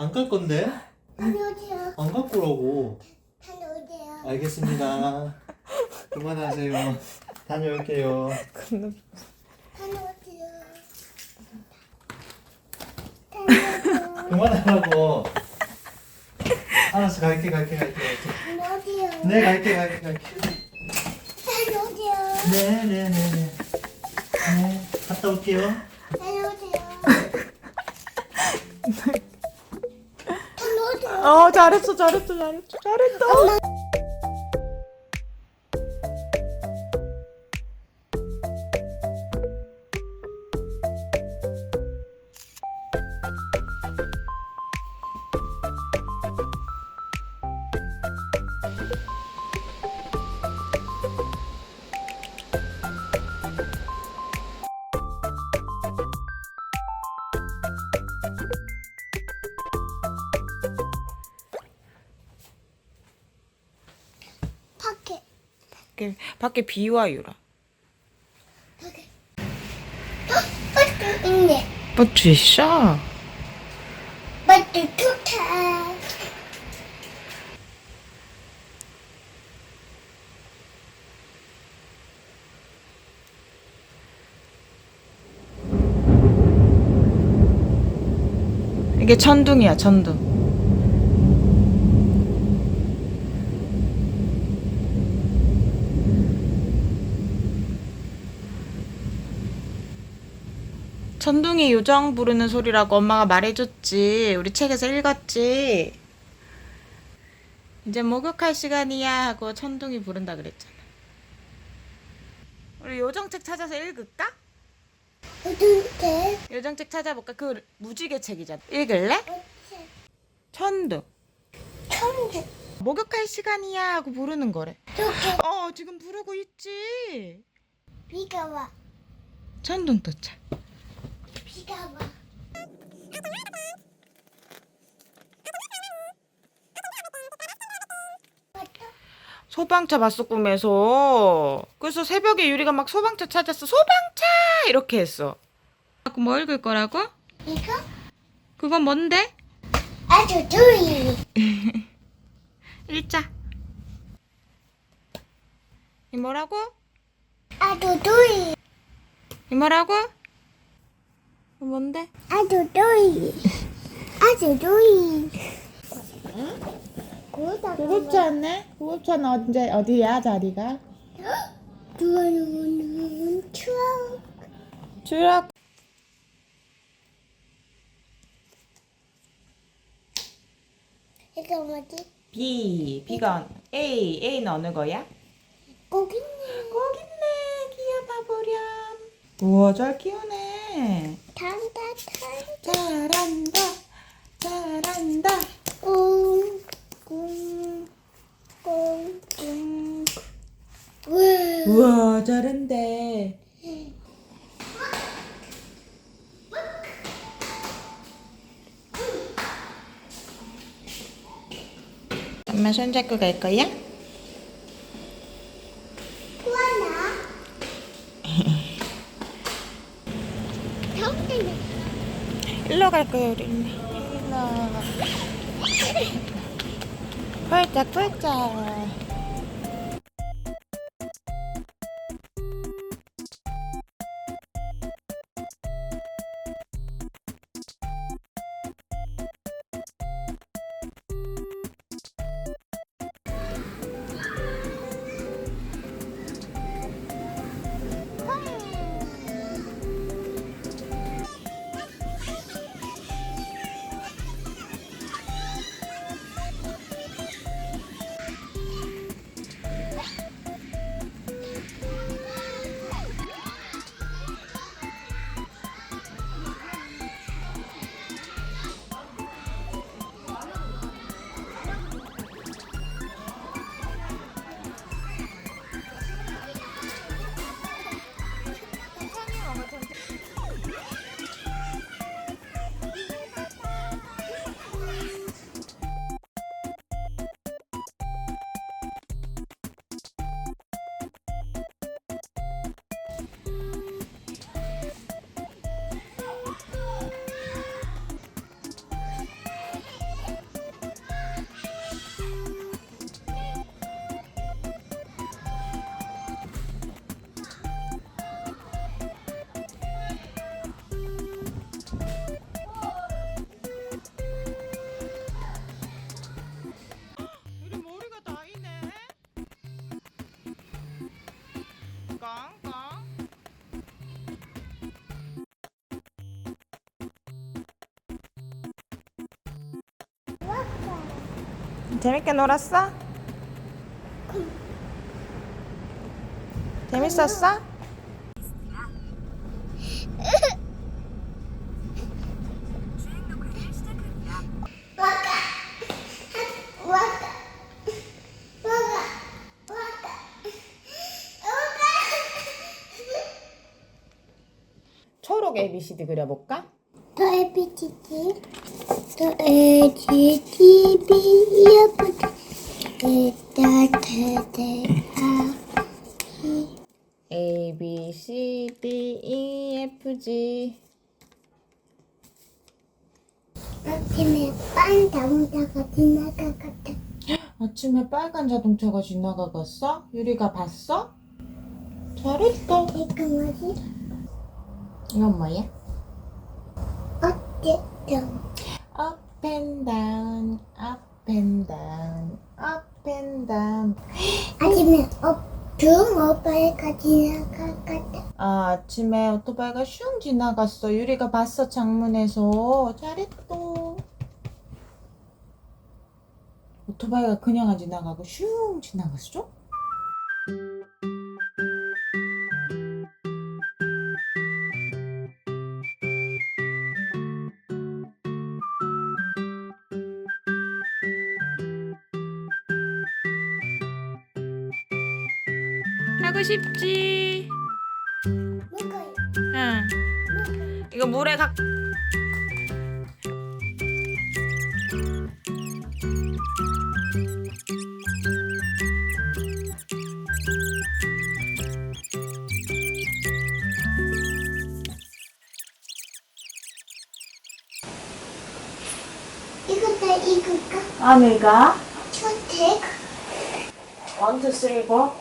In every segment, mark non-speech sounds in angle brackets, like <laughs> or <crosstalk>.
안깔 건데? 다녀오세요. 안 갖고 오라고. 다녀오세요. 알겠습니다. 그만하세요. 다녀올게요. 다녀오세요. 다녀오세요. 그만하라고. 알았어, 갈게, 갈게, 갈게. 다녀오세요. 네, 갈게, 갈게, 갈게. 다녀오세요. 네, 네, 네, 네. 네, 갔다 올게요. 다녀오세요. 어 잘했어 잘했어 잘했어 잘했어 밖에, 밖에 비 와 유라 밖에. 어? 버스 있네. 버츠 있어 버스 좋다. 이게 천둥이야 천둥 천둥이 요정 부르는 소리라고 엄마가 말해줬지 우리 책에서 읽었지 이제 목욕할 시간이야 하고 천둥이 부른다 그랬잖아 우리 요정책 찾아서 읽을까? 어딘데? 요정책 찾아볼까? 그 무지개 책이잖아 읽을래? 어째? 천둥 천재. 목욕할 시간이야 하고 부르는 거래. 저기 어, 지금 부르고 있지. 비가 와. 천둥 도착. 비가 와. 소방차 봤어 꿈에서. 그래서 새벽에 유리가 막 소방차 찾았어. 소방차 이렇게 했어. 자꾸 뭐 읽을 거라고? 이거 그건 뭔데? 아주 두이. <laughs> 읽자. 이 뭐라고? 아주 두이. 이 뭐라고? 이 뭔데? 아주 두이. 아주 두이. 고다 구급차네. 구급차는 언제 어디야 자리가? 추억. 주락. 이거 뭐지? B. B가 A. A는 어느 거야? 고기 있네. 거기 있네. 키워봐 보렴. 우와 잘 키우네. 단다 탄. 잘한다. 잘한다. 꽁. 꽁. 우와 잘한대. 엄마 손잡고 갈 거야? 투하나? 다음에는 일로 갈 거야 우리 일로. 펄짝 펄짝. 재밌게 놀았어? 재밌었어? 초록 ABCD 그려볼까? 더 에비티티 더에 A, B, C, D, E, F, G 아침에 빤 자동차가 지나가갔다 아침에 빨간 자동차가 지나가갔어? 유리가 봤어? 잘했어 이거 뭐지? 이건 뭐야? 어쨌든 Up and down, up and down, up and down 아침에 어중 오빠가 지나가갔다 아, 아침에 오토바이가 슝 지나갔어. 유리가 봤어, 창문에서. 잘했어. 오토바이가 그냥 안 지나가고 슝 지나갔어? 아내가 초택 원 투 쓰리 포.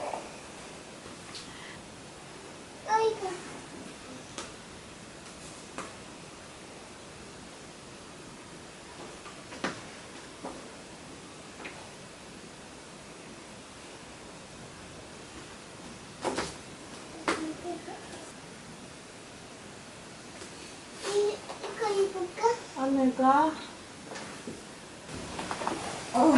어이구 이- 이거 입을까? 어.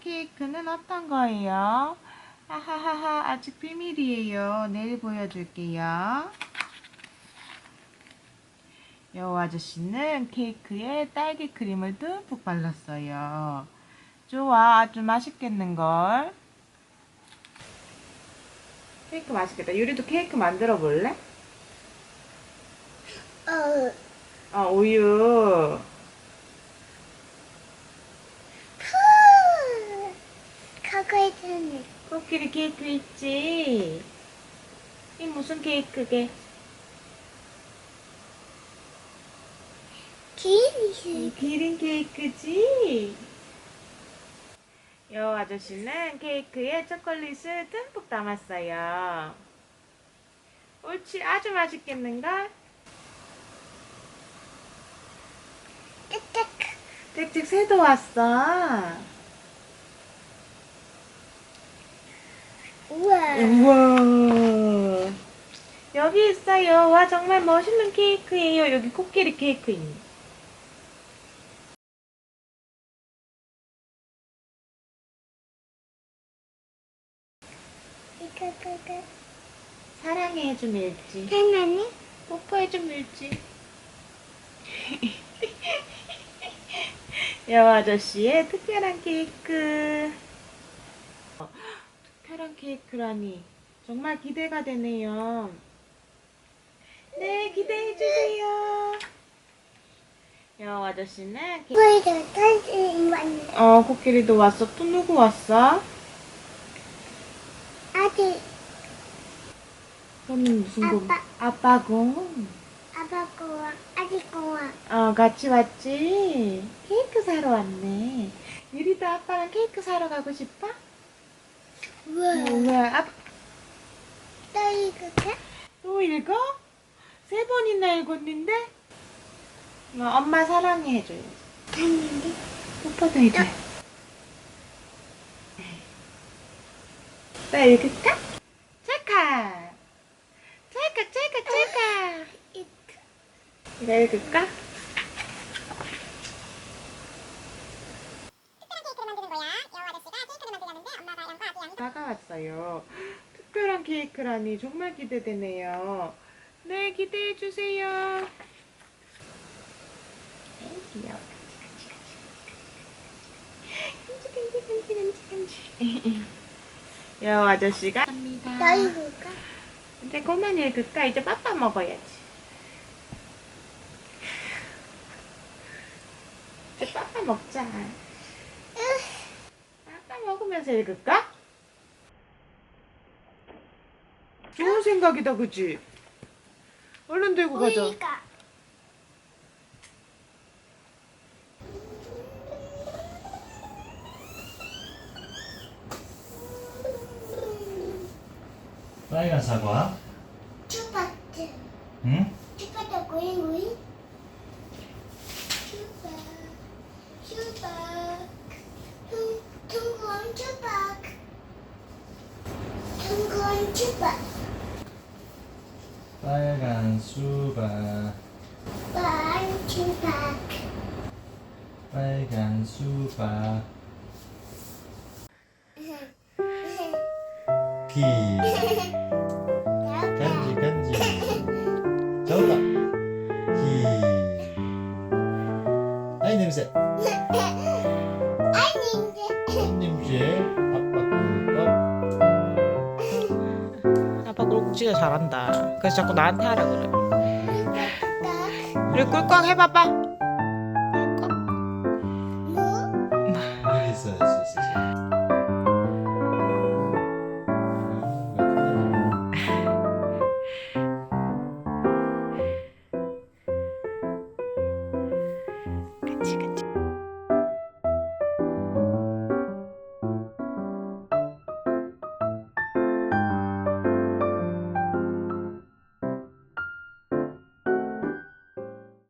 케이크는 어떤 거예요? 하하하하 아직 비밀이에요. 내일 보여줄게요. 여우 아저씨는 케이크에 딸기 크림을 듬뿍 발랐어요. 좋아, 아주 맛있겠는걸? 케이크 맛있겠다. 유리도 케이크 만들어 볼래? 어, 어, 우유. 있잖아 코끼리 케이크 있지? 이 무슨 케이크게? 길이 기린 케이크지? 여 아저씨는 케이크에 초콜릿을 듬뿍 담았어요. 옳지, 아주 맛있겠는걸? 딱 짹짹 새도 왔어. 우와 우와. 여기 있어요. 와, 정말 멋있는 케이크예요. 여기 코끼리 케이크 있네. 이거 그거 사랑해준 밀지. 장난이? 뽀뽀해준 밀지. <laughs> 여 아저씨의 특별한 케이크. 어, 특별한 케이크라니. 정말 기대가 되네요. 네, 기대해주세요. 여 아저씨는 어, 코끼리도 왔어. 또 누구 왔어? 아들 그럼 무슨 공? 아빠. 아빠 공. 아빠 거와 아들 거와 어, 같이 왔지? 케이크 사러 왔네. 유리도 아빠랑 케이크 사러 가고 싶어? 우와 우와, 아, 또 이거가? 또 읽어? 세 번이나 읽었는데? 어, 엄마 사랑해 해줘요. 했는데 오빠도 해줘요. 나 읽을까? 찰칵 찰칵 찰칵 찰칵 이거 읽을까? 다가왔어요. 케이크라니 정말 기대되네요. 네, 기대해 주세요. 귀여워. 간지 간지 간지 간지 간지. 여우 아저씨가 합니다. 나 읽을까? 이제 그만 읽을까? 이제 빠빠 먹어야지. 이제 빠빠 먹자. 빠빠 먹으면서 읽을까? 좋은 생각이다, 그치? 얼른 들고 가자. 우리가 빨간 사과. 추파트 응? 추파트 구이 구이 추파 추파 퉁 퉁건 추파 퉁건 추파 빨간 수박. 반 추파 빨간 수박. 기. 간지 간지. 저다. 기. 아이 냄새. 아빠 꿀꺽. 아빠 꿀꺽 진짜 잘한다. 그래서 자꾸 나한테 하라 그래. 딱 우리 꿀꺽 해봐봐.